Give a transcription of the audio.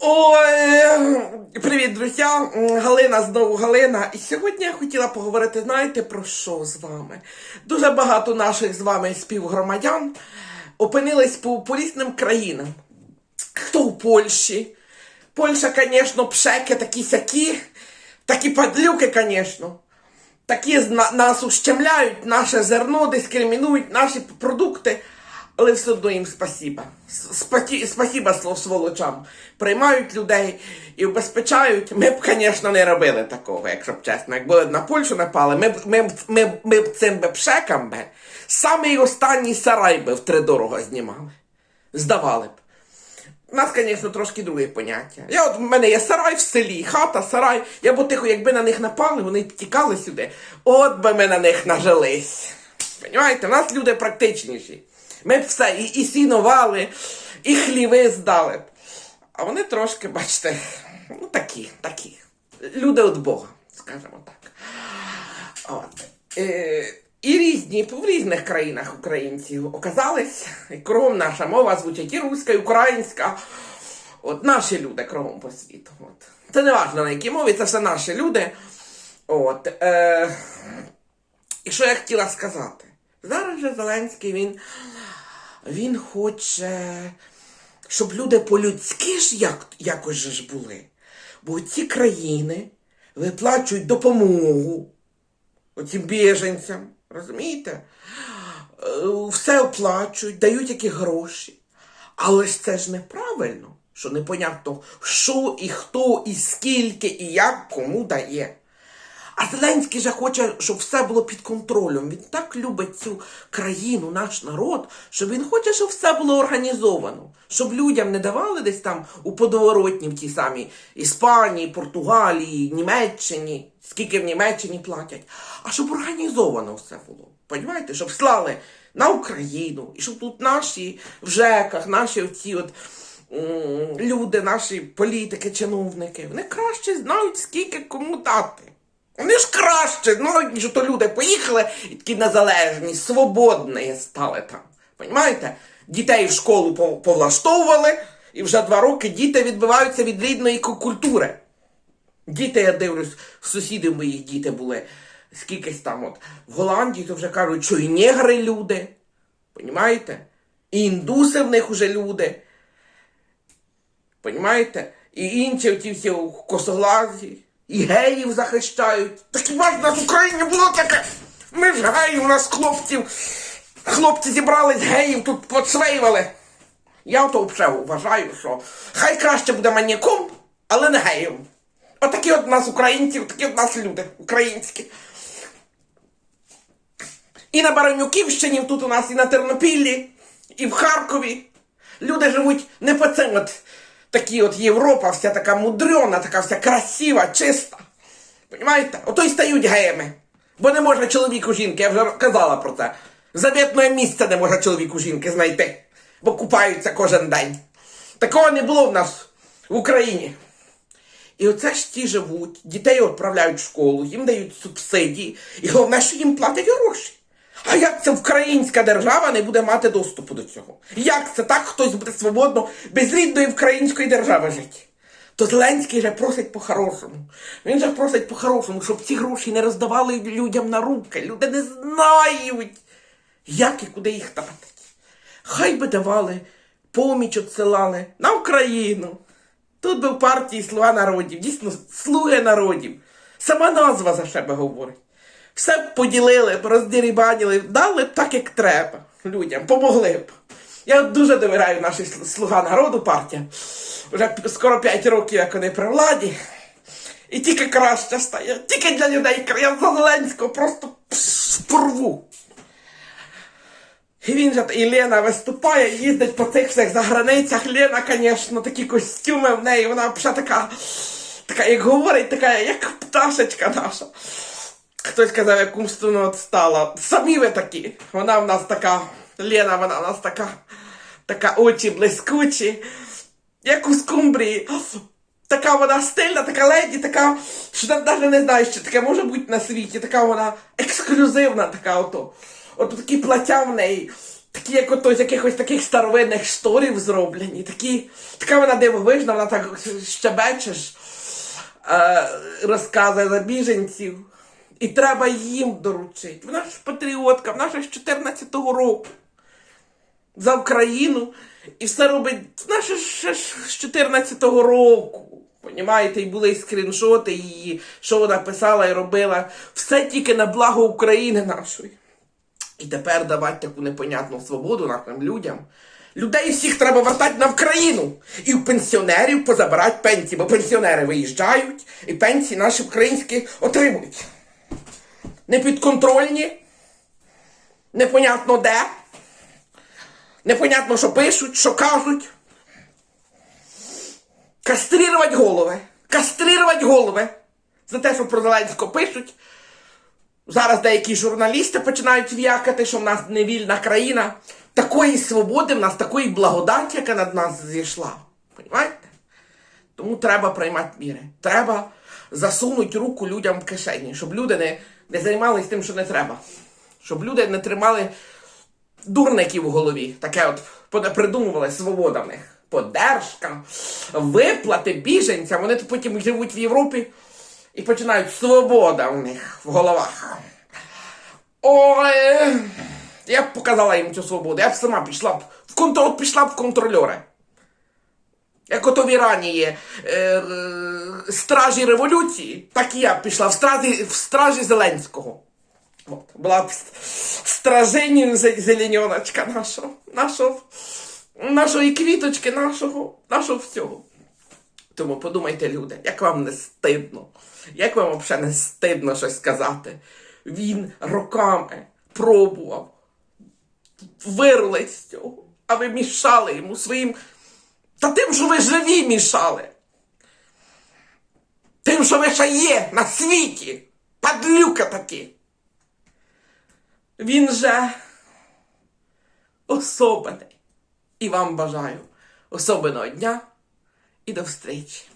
Ой, привіт, друзі! Галина знову Галина. І сьогодні я хотіла поговорити, знаєте, про що з вами? Дуже багато наших з вами співгромадян опинились по, по країнам. Хто в Польщі? Польща, звісно, пшеки такі сякі, такі падлюки, звісно. Такі нас ущемляють, наше зерно дискримінують, наші продукти, але все одно їм спасіба. Спасіба сволочам. Приймають людей і убезпечають. Ми б, звісно, не робили такого, якщо б чесно. Якби на Польщу напали, ми б, ми, ми, ми б цим би пшекам би самий останній сарай би втридорого знімали. Здавали б. У нас, звісно, трошки друге поняття. Я от в мене є сарай в селі, хата, сарай. Я б тихо, якби на них напали, вони б тікали сюди. От би ми на них нажились. Понімаєте, у нас люди практичніші. Ми б все і, і сінували, і хліви здали. А вони трошки, бачите, ну такі, такі. Люди від Бога, скажімо так. От. Е, і різні, в різних країнах українців оказались. І кругом наша мова звучить і руська, і українська. От наші люди кругом по світу. От. Це не важливо на якій мові, це все наші люди. От. Е, і що я хотіла сказати? Зараз же Зеленський він, він хоче, щоб люди по-людськи ж як, якось же ж були. Бо ці країни виплачують допомогу оцим біженцям, розумієте? Все оплачують, дають які гроші. Але ж це ж неправильно, що непонятно, що і хто, і скільки, і як кому дає. А Зеленський же хоче, щоб все було під контролем. Він так любить цю країну, наш народ, що він хоче, щоб все було організовано. Щоб людям не давали десь там у подоворотні в тій самій Іспанії, Португалії, Німеччині, скільки в Німеччині платять, а щоб організовано все було. Понімаєте? Щоб слали на Україну, і щоб тут наші в ЖЕКах, наші оці от люди, наші політики, чиновники, вони краще знають, скільки кому дати. Вони ж краще знають, ніж то люди поїхали і такі незалежні, свободні стали там. Понімаєте? Дітей в школу по- повлаштовували, і вже два роки діти відбиваються від рідної ку- культури. Діти, я дивлюсь, сусідів моїх діти були скількись там от в Голландії, то вже кажуть, що і негри люди. Понімаєте? І індуси в них уже люди. Понімаєте? І інші оті всі косоглазі, і геїв захищають. Так хіба ж нас в Україні було таке? Ми ж геїв, у нас хлопців. Хлопці зібрались геїв, тут подсвеювали. Я ото взагалі вважаю, що хай краще буде маньяком, але не геєм. Отакі от нас українці, такі от нас люди українські. І на Баранюківщині, тут у нас, і на Тернопіллі, і в Харкові. Люди живуть не по цим от такі от Європа, вся така мудрена, така вся красива, чиста. Понімаєте? Ото й стають геями. Бо не можна чоловіку жінки, я вже казала про це. Завітне місце не може чоловіку жінки знайти, бо купаються кожен день. Такого не було в нас в Україні. І оце ж ті живуть, дітей відправляють в школу, їм дають субсидії, і головне, що їм платять гроші. А як це українська держава не буде мати доступу до цього? Як це так хтось буде свободно без рідної української держави жити? То Зеленський же просить по-хорошому. Він же просить по-хорошому, щоб ці гроші не роздавали людям на руки. Люди не знають, як і куди їх тратить. Хай би давали, поміч отсилали на Україну. Тут би в партії Слуга народів, дійсно слуги народів. Сама назва за себе говорить. Все б поділили, б, роздірібанили, дали б так, як треба людям, помогли б. Я дуже довіряю нашій слуга народу партія. Вже скоро 5 років, як вони при владі. І тільки краще стає. Тільки для людей. Я за Зеленського просто порву. І він же і Лена виступає, їздить по цих всіх заграницях. Лена, звісно, такі костюми в неї, вона вже така, така, як говорить, така, як пташечка наша. Хтось казав, як умственно відстала. Самі ви такі. Вона в нас така, Лена, вона в нас така, така очі блискучі, як у скумбрії. Така вона стильна, така леді, така, що навіть не знаю, що таке може бути на світі. Така вона ексклюзивна, така ото. От такі плаття в неї. такі, як ото з якихось таких старовинних шторів зроблені. Такі, така вона дивовижна, вона так щебечеш, е, розказує за біженців. І треба їм доручити. Вона ж патріотка, вона ж з 14-го року за Україну. І все робить наше ще з 14-го року. Понімаєте, і були і скріншоти її, що вона писала і робила. Все тільки на благо України нашої. І тепер давати таку непонятну свободу нашим людям. Людей всіх треба вертати на Вкраїну. І у пенсіонерів позабирати пенсії, бо пенсіонери виїжджають, і пенсії наші українські отримують. Непідконтрольні, непонятно де. Непонятно, що пишуть, що кажуть. Кастрірувати голови. Кастрірувати голови. За те, що про Зеленського пишуть. Зараз деякі журналісти починають в'якати, що в нас не вільна країна. Такої свободи, в нас такої благодаті, яка над нас зійшла. Понімаєте? Тому треба приймати міри. Треба засунути руку людям в кишені, щоб люди не, не займалися тим, що не треба. Щоб люди не тримали дурників в голові. Таке от понапридумували свобода в них. Подержка, виплати біженцям. Вони потім живуть в Європі і починають свобода в них в головах. Ой, я б показала їм цю свободу. Я б сама пішла б в контроль, пішла б в контрольори. Як ото в Ірані є е, стражі революції, так і я пішла в стражі, в стражі Зеленського. От, була б стражиню зеленьоночка нашого, нашого, нашої квіточки, нашого, нашого всього. Тому подумайте, люди, як вам не стидно, як вам взагалі не стидно щось сказати. Він роками пробував вирулити з цього, а ви мішали йому своїм. Та тим, що ви живі мішали. Тим, що ви ще є на світі. Падлюка такі. Він же особений. І вам бажаю особеного дня і до встречі.